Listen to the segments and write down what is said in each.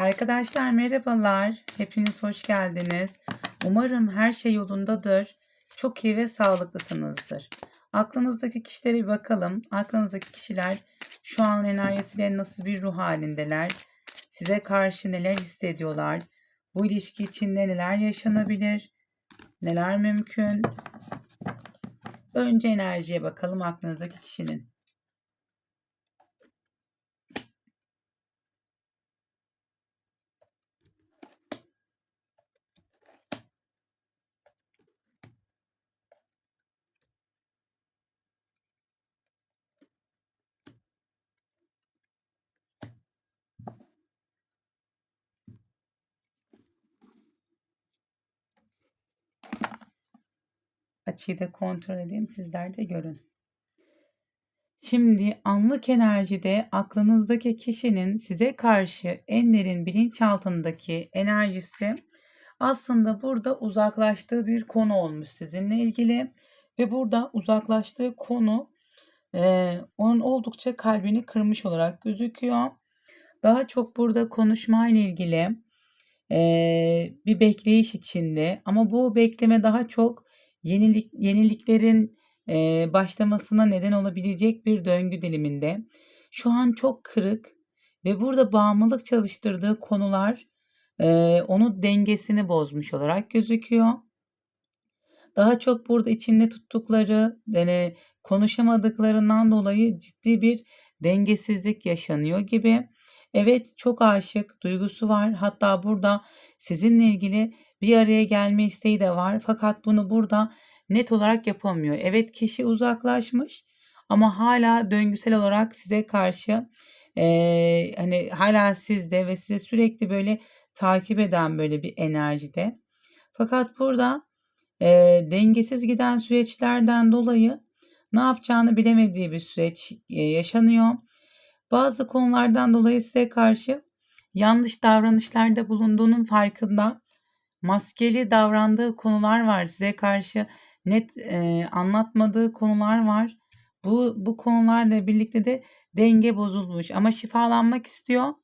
Arkadaşlar merhabalar. Hepiniz hoş geldiniz. Umarım her şey yolundadır. Çok iyi ve sağlıklısınızdır. Aklınızdaki kişilere bakalım. Aklınızdaki kişiler şu an enerjisiyle nasıl bir ruh halindeler? Size karşı neler hissediyorlar? Bu ilişki içinde neler yaşanabilir? Neler mümkün? Önce enerjiye bakalım aklınızdaki kişinin. Açıyı da kontrol edeyim sizler de görün. Şimdi anlık enerjide aklınızdaki kişinin size karşı en derin bilinçaltındaki enerjisi aslında burada uzaklaştığı bir konu olmuş sizinle ilgili ve burada uzaklaştığı konu e, onun oldukça kalbini kırmış olarak gözüküyor. Daha çok burada konuşma ile ilgili e, bir bekleyiş içinde ama bu bekleme daha çok yenilik yeniliklerin e, başlamasına neden olabilecek bir döngü diliminde. Şu an çok kırık ve burada bağımlılık çalıştırdığı konular e, onu dengesini bozmuş olarak gözüküyor. Daha çok burada içinde tuttukları, yani konuşamadıklarından dolayı ciddi bir dengesizlik yaşanıyor gibi. Evet çok aşık, duygusu var. Hatta burada sizinle ilgili bir araya gelme isteği de var. Fakat bunu burada net olarak yapamıyor. Evet kişi uzaklaşmış ama hala döngüsel olarak size karşı e, hani hala sizde ve size sürekli böyle takip eden böyle bir enerjide. Fakat burada e, dengesiz giden süreçlerden dolayı ne yapacağını bilemediği bir süreç e, yaşanıyor. Bazı konulardan dolayı size karşı yanlış davranışlarda bulunduğunun farkında. Maskeli davrandığı konular var. Size karşı net e, anlatmadığı konular var. Bu bu konularla birlikte de denge bozulmuş ama şifalanmak istiyor.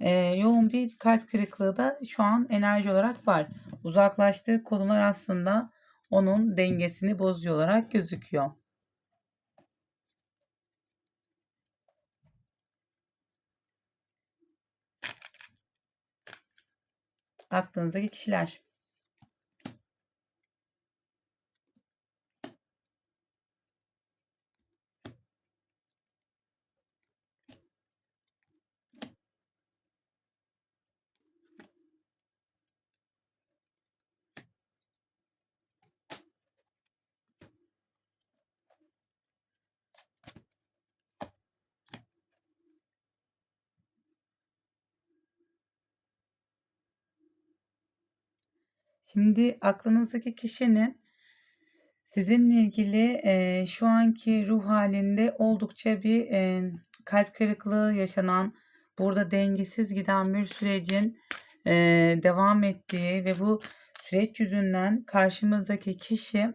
E, yoğun bir kalp kırıklığı da şu an enerji olarak var. Uzaklaştığı konular aslında onun dengesini bozuyor olarak gözüküyor. Aklınızdaki kişiler. Şimdi aklınızdaki kişinin sizinle ilgili e, şu anki ruh halinde oldukça bir e, kalp kırıklığı yaşanan, burada dengesiz giden bir sürecin e, devam ettiği ve bu süreç yüzünden karşımızdaki kişi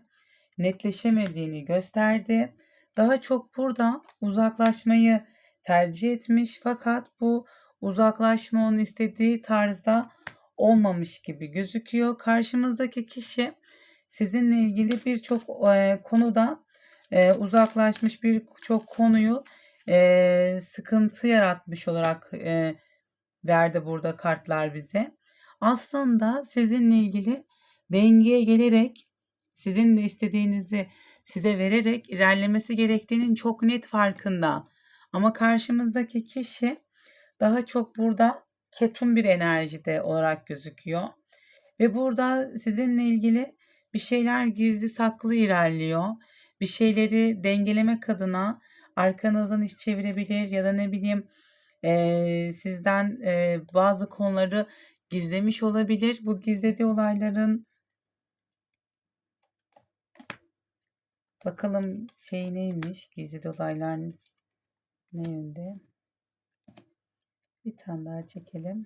netleşemediğini gösterdi. Daha çok burada uzaklaşmayı tercih etmiş fakat bu uzaklaşma onun istediği tarzda olmamış gibi gözüküyor. Karşımızdaki kişi sizinle ilgili birçok e, konuda e, uzaklaşmış birçok konuyu e, sıkıntı yaratmış olarak e, verdi burada kartlar bize. Aslında sizinle ilgili dengeye gelerek sizin de istediğinizi size vererek ilerlemesi gerektiğinin çok net farkında. Ama karşımızdaki kişi daha çok burada ketum bir enerjide olarak gözüküyor. Ve burada sizinle ilgili bir şeyler gizli saklı ilerliyor. Bir şeyleri dengelemek adına arkanızdan iş çevirebilir ya da ne bileyim e, sizden e, bazı konuları gizlemiş olabilir. Bu gizlediği olayların bakalım şey neymiş gizlediği olaylar ne yönde? Bir tane daha çekelim.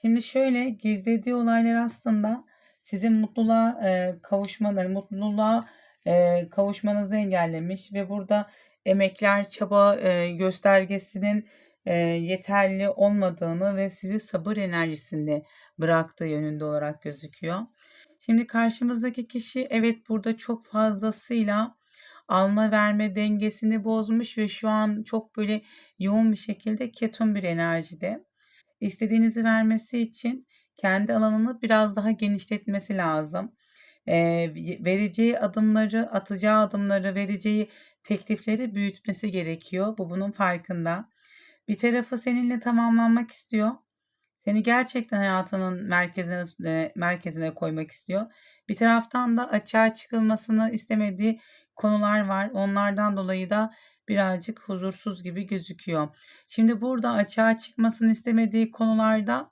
Şimdi şöyle gizlediği olaylar aslında sizin mutluluğa e, kavuşmaları, mutluluğa e, kavuşmanızı engellemiş ve burada emekler, çaba e, göstergesinin eee, yeterli olmadığını ve sizi sabır enerjisinde bıraktığı yönünde olarak gözüküyor. Şimdi karşımızdaki kişi evet burada çok fazlasıyla alma verme dengesini bozmuş ve şu an çok böyle yoğun bir şekilde ketum bir enerjide. İstediğinizi vermesi için kendi alanını biraz daha genişletmesi lazım. Eee, vereceği adımları, atacağı adımları, vereceği teklifleri büyütmesi gerekiyor. Bu bunun farkında. Bir tarafı seninle tamamlanmak istiyor. Seni gerçekten hayatının merkezine eee, merkezine koymak istiyor. Bir taraftan da açığa çıkılmasını istemediği konular var. Onlardan dolayı da birazcık huzursuz gibi gözüküyor. Şimdi burada açığa çıkmasını istemediği konularda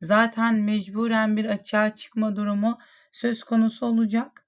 zaten mecburen bir açığa çıkma durumu söz konusu olacak.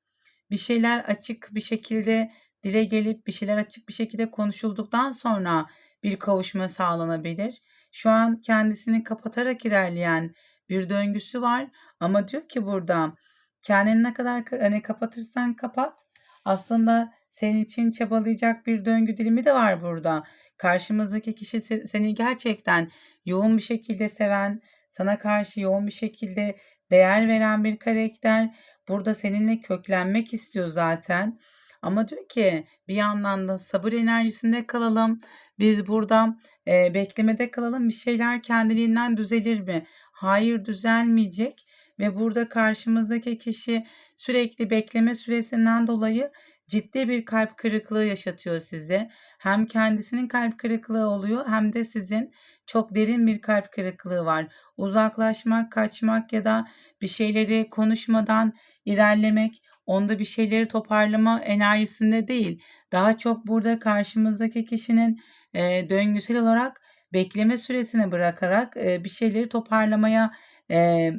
Bir şeyler açık bir şekilde dile gelip bir şeyler açık bir şekilde konuşulduktan sonra bir kavuşma sağlanabilir. Şu an kendisini kapatarak ilerleyen bir döngüsü var ama diyor ki burada kendini ne kadar hani kapatırsan kapat aslında senin için çabalayacak bir döngü dilimi de var burada. Karşımızdaki kişi seni gerçekten yoğun bir şekilde seven, sana karşı yoğun bir şekilde değer veren bir karakter. Burada seninle köklenmek istiyor zaten. Ama diyor ki bir yandan da sabır enerjisinde kalalım. Biz burada e, beklemede kalalım. Bir şeyler kendiliğinden düzelir mi? Hayır düzelmeyecek ve burada karşımızdaki kişi sürekli bekleme süresinden dolayı ciddi bir kalp kırıklığı yaşatıyor size. Hem kendisinin kalp kırıklığı oluyor hem de sizin çok derin bir kalp kırıklığı var. Uzaklaşmak, kaçmak ya da bir şeyleri konuşmadan ilerlemek, onda bir şeyleri toparlama enerjisinde değil. Daha çok burada karşımızdaki kişinin e, döngüsel olarak bekleme süresini bırakarak e, bir şeyleri toparlamaya e,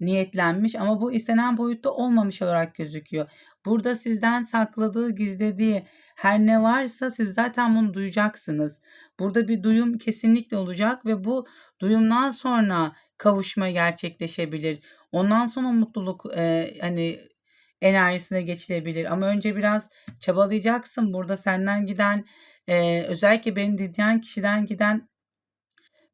niyetlenmiş ama bu istenen boyutta olmamış olarak gözüküyor. Burada sizden sakladığı, gizlediği her ne varsa siz zaten bunu duyacaksınız. Burada bir duyum kesinlikle olacak ve bu duyumdan sonra kavuşma gerçekleşebilir. Ondan sonra mutluluk e, hani enerjisine geçilebilir. Ama önce biraz çabalayacaksın. Burada senden giden e, özellikle beni dinleyen kişiden giden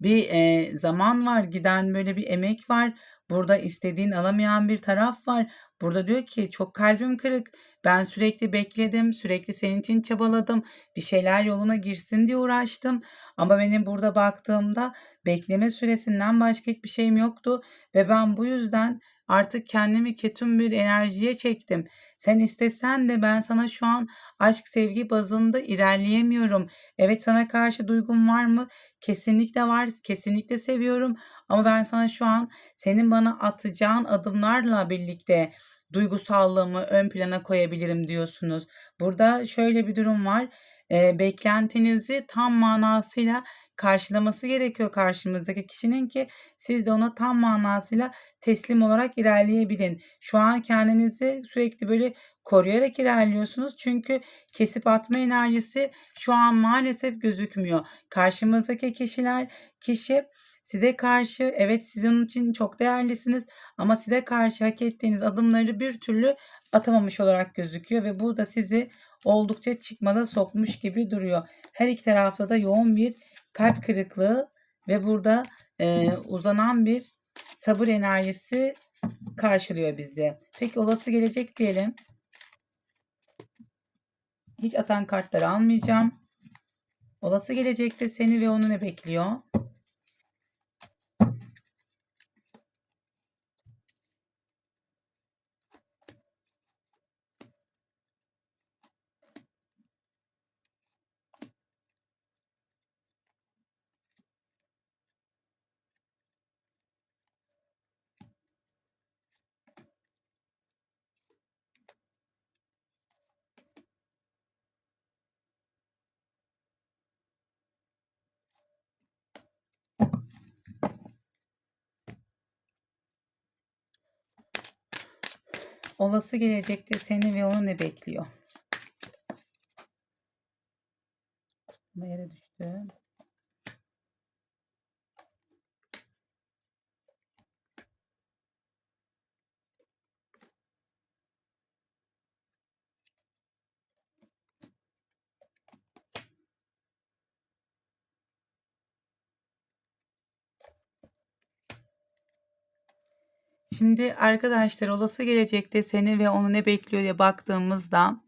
bir e, zaman var. Giden böyle bir emek var. Burada istediğin alamayan bir taraf var. Burada diyor ki çok kalbim kırık. Ben sürekli bekledim. Sürekli senin için çabaladım. Bir şeyler yoluna girsin diye uğraştım. Ama benim burada baktığımda bekleme süresinden başka hiçbir şeyim yoktu. Ve ben bu yüzden artık kendimi ketum bir enerjiye çektim. Sen istesen de ben sana şu an aşk sevgi bazında ilerleyemiyorum. Evet sana karşı duygum var mı? Kesinlikle var. Kesinlikle seviyorum. Ama ben sana şu an senin bana atacağın adımlarla birlikte duygusallığımı ön plana koyabilirim diyorsunuz. Burada şöyle bir durum var. E, beklentinizi tam manasıyla karşılaması gerekiyor karşımızdaki kişinin ki siz de ona tam manasıyla teslim olarak ilerleyebilin. Şu an kendinizi sürekli böyle koruyarak ilerliyorsunuz. Çünkü kesip atma enerjisi şu an maalesef gözükmüyor. Karşımızdaki kişiler kişi size karşı evet sizin için çok değerlisiniz ama size karşı hak ettiğiniz adımları bir türlü atamamış olarak gözüküyor ve bu da sizi oldukça çıkmada sokmuş gibi duruyor. Her iki tarafta da yoğun bir kalp kırıklığı ve burada e, uzanan bir sabır enerjisi karşılıyor bizi. Peki olası gelecek diyelim. Hiç atan kartları almayacağım. Olası gelecekte seni ve onu ne bekliyor? Olası gelecekte seni ve onu ne bekliyor? Yere düştü. Şimdi arkadaşlar olası gelecekte seni ve onu ne bekliyor diye baktığımızda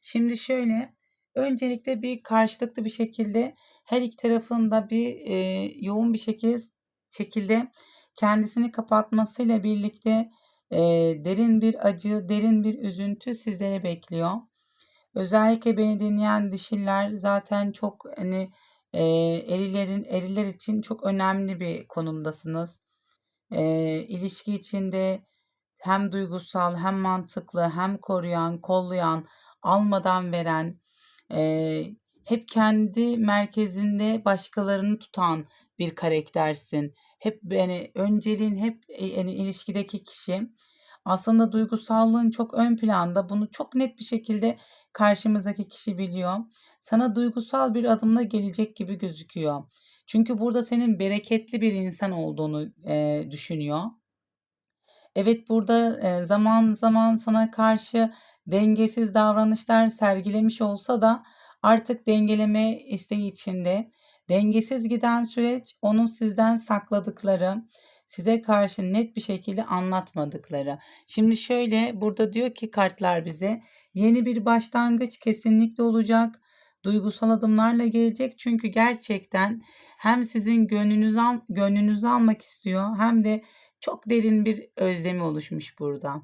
şimdi şöyle öncelikle bir karşılıklı bir şekilde her iki tarafında bir e, yoğun bir şekilde şekilde kendisini kapatmasıyla birlikte e, derin bir acı, derin bir üzüntü sizleri bekliyor. Özellikle beni dinleyen dişiller zaten çok hani e, erilerin eriler için çok önemli bir konumdasınız. E, ilişki içinde hem duygusal hem mantıklı hem koruyan, kollayan, almadan veren, e, hep kendi merkezinde başkalarını tutan bir karaktersin. Hep yani önceliğin hep e, yani ilişkideki kişi. Aslında duygusallığın çok ön planda. Bunu çok net bir şekilde karşımızdaki kişi biliyor. Sana duygusal bir adımla gelecek gibi gözüküyor. Çünkü burada senin bereketli bir insan olduğunu e, düşünüyor. Evet burada e, zaman zaman sana karşı dengesiz davranışlar sergilemiş olsa da artık dengeleme isteği içinde. Dengesiz giden süreç onun sizden sakladıkları, size karşı net bir şekilde anlatmadıkları. Şimdi şöyle burada diyor ki kartlar bize yeni bir başlangıç kesinlikle olacak. Duygusal adımlarla gelecek çünkü gerçekten hem sizin gönlünüzü, al, gönlünüzü almak istiyor hem de çok derin bir özlemi oluşmuş burada.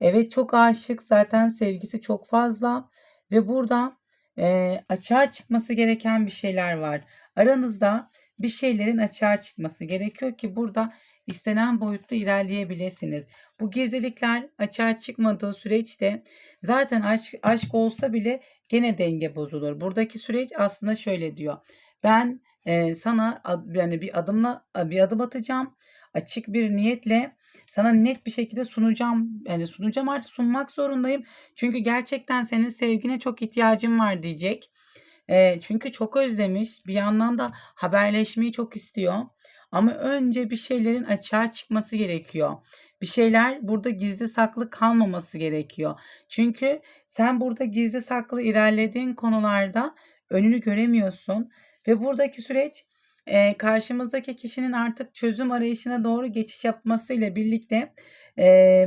Evet çok aşık zaten sevgisi çok fazla ve burada e, açığa çıkması gereken bir şeyler var. Aranızda bir şeylerin açığa çıkması gerekiyor ki burada istenen boyutta ilerleyebilirsiniz. Bu gizlilikler açığa çıkmadığı süreçte zaten aşk, aşk olsa bile gene denge bozulur. Buradaki süreç aslında şöyle diyor. Ben e, sana yani bir adımla bir adım atacağım. Açık bir niyetle sana net bir şekilde sunacağım. Yani sunacağım artık sunmak zorundayım. Çünkü gerçekten senin sevgine çok ihtiyacım var diyecek. E, çünkü çok özlemiş. Bir yandan da haberleşmeyi çok istiyor. Ama önce bir şeylerin açığa çıkması gerekiyor. Bir şeyler burada gizli saklı kalmaması gerekiyor. Çünkü sen burada gizli saklı ilerlediğin konularda önünü göremiyorsun ve buradaki süreç e, karşımızdaki kişinin artık çözüm arayışına doğru geçiş yapmasıyla birlikte e,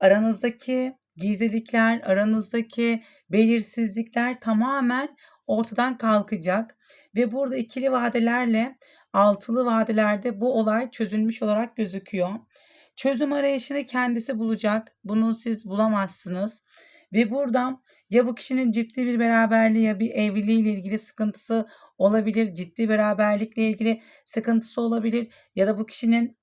aranızdaki gizlilikler, aranızdaki belirsizlikler tamamen ortadan kalkacak ve burada ikili vadelerle altılı vadelerde bu olay çözülmüş olarak gözüküyor. Çözüm arayışını kendisi bulacak. Bunu siz bulamazsınız. Ve burada ya bu kişinin ciddi bir beraberliği ya bir evliliğiyle ilgili sıkıntısı olabilir. Ciddi beraberlikle ilgili sıkıntısı olabilir. Ya da bu kişinin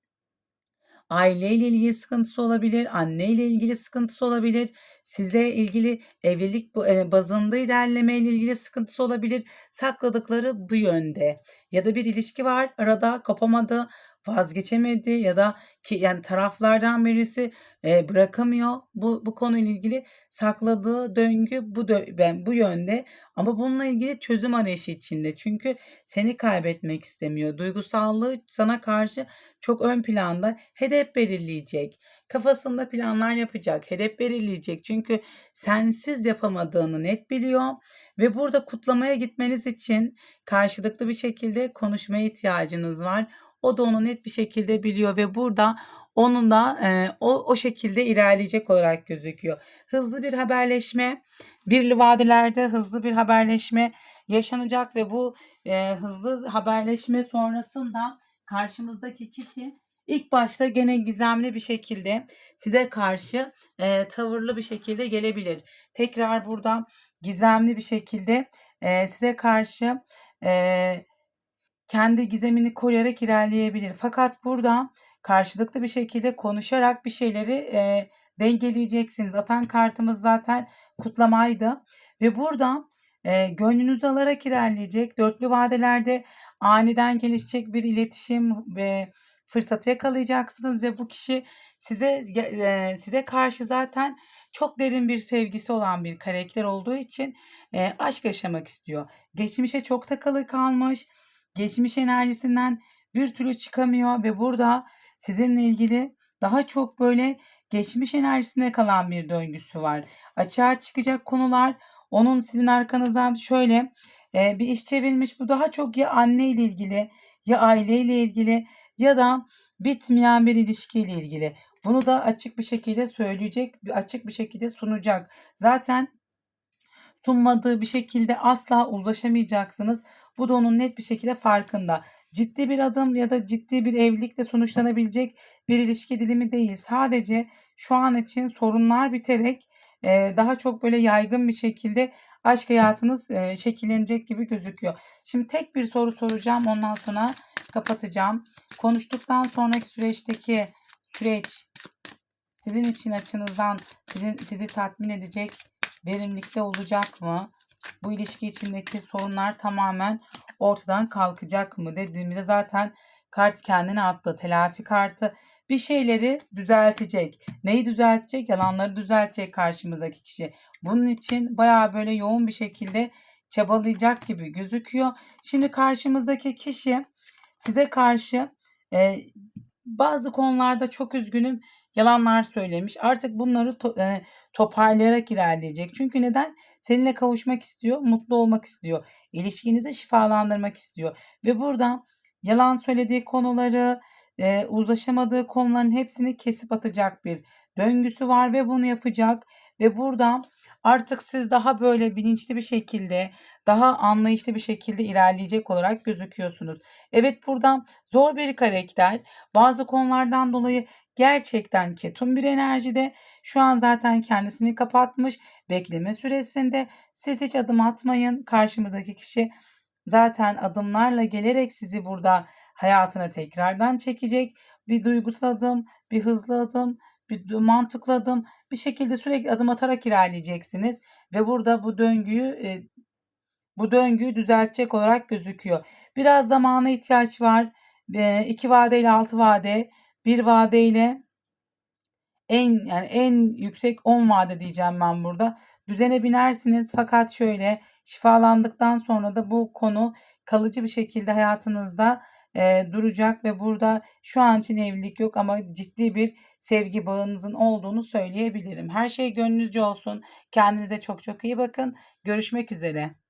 aileyle ilgili sıkıntısı olabilir, anneyle ilgili sıkıntısı olabilir, sizle ilgili evlilik bazında ilerlemeyle ilgili sıkıntısı olabilir. Sakladıkları bu yönde. Ya da bir ilişki var, arada kopamadı, vazgeçemedi ya da ki yani taraflardan birisi e, bırakamıyor. Bu bu konuyla ilgili sakladığı döngü bu dö ben bu yönde ama bununla ilgili çözüm arayışı içinde. Çünkü seni kaybetmek istemiyor. Duygusallığı sana karşı çok ön planda hedef belirleyecek. Kafasında planlar yapacak, hedef belirleyecek. Çünkü sensiz yapamadığını net biliyor ve burada kutlamaya gitmeniz için karşılıklı bir şekilde konuşmaya ihtiyacınız var. O da onu net bir şekilde biliyor ve burada onun da e, o, o şekilde ilerleyecek olarak gözüküyor. Hızlı bir haberleşme, birli vadelerde hızlı bir haberleşme yaşanacak ve bu e, hızlı haberleşme sonrasında karşımızdaki kişi ilk başta gene gizemli bir şekilde size karşı e, tavırlı bir şekilde gelebilir. Tekrar burada gizemli bir şekilde e, size karşı e, kendi gizemini koruyarak ilerleyebilir. Fakat burada karşılıklı bir şekilde konuşarak bir şeyleri e, dengeleyeceksiniz. Atan kartımız zaten kutlamaydı ve burada e, gönlünüzü alarak ilerleyecek. Dörtlü vadelerde aniden gelişecek bir iletişim ve fırsatı yakalayacaksınız ve bu kişi size e, size karşı zaten çok derin bir sevgisi olan bir karakter olduğu için e, aşk yaşamak istiyor. Geçmişe çok takılı kalmış geçmiş enerjisinden bir türlü çıkamıyor ve burada sizinle ilgili daha çok böyle geçmiş enerjisine kalan bir döngüsü var. Açığa çıkacak konular onun sizin arkanızdan şöyle e, bir iş çevirmiş. Bu daha çok ya anne ile ilgili ya aile ile ilgili ya da bitmeyen bir ilişkiyle ilgili. Bunu da açık bir şekilde söyleyecek, açık bir şekilde sunacak. Zaten sunmadığı bir şekilde asla uzlaşamayacaksınız. Bu da onun net bir şekilde farkında. Ciddi bir adım ya da ciddi bir evlilikle sonuçlanabilecek bir ilişki dilimi değil. Sadece şu an için sorunlar biterek e, daha çok böyle yaygın bir şekilde aşk hayatınız e, şekillenecek gibi gözüküyor. Şimdi tek bir soru soracağım ondan sonra kapatacağım. Konuştuktan sonraki süreçteki süreç sizin için açınızdan sizin, sizi tatmin edecek verimlilikte olacak mı? Bu ilişki içindeki sorunlar tamamen ortadan kalkacak mı dediğimizde zaten kart kendini attı. Telafi kartı bir şeyleri düzeltecek. Neyi düzeltecek? Yalanları düzeltecek karşımızdaki kişi. Bunun için bayağı böyle yoğun bir şekilde çabalayacak gibi gözüküyor. Şimdi karşımızdaki kişi size karşı e, bazı konularda çok üzgünüm yalanlar söylemiş. Artık bunları to- e, toparlayarak ilerleyecek. Çünkü neden? Seninle kavuşmak istiyor, mutlu olmak istiyor. İlişkinizi şifalandırmak istiyor. Ve buradan yalan söylediği konuları, e, uzlaşamadığı konuların hepsini kesip atacak bir döngüsü var ve bunu yapacak. Ve buradan artık siz daha böyle bilinçli bir şekilde, daha anlayışlı bir şekilde ilerleyecek olarak gözüküyorsunuz. Evet buradan zor bir karakter. Bazı konulardan dolayı gerçekten ketum bir enerjide. Şu an zaten kendisini kapatmış. Bekleme süresinde siz hiç adım atmayın. Karşımızdaki kişi zaten adımlarla gelerek sizi burada hayatına tekrardan çekecek. Bir duygusal adım, bir hızlı adım, bir du- mantıklı adım, bir şekilde sürekli adım atarak ilerleyeceksiniz ve burada bu döngüyü e, bu döngüyü düzeltecek olarak gözüküyor. Biraz zamana ihtiyaç var. 2 vade ile 6 vade, bir vade ile en yani en yüksek 10 vade diyeceğim ben burada. Düzene binersiniz fakat şöyle şifalandıktan sonra da bu konu kalıcı bir şekilde hayatınızda e, duracak ve burada şu an için evlilik yok ama ciddi bir sevgi bağınızın olduğunu söyleyebilirim. Her şey gönlünüzce olsun. Kendinize çok çok iyi bakın. Görüşmek üzere.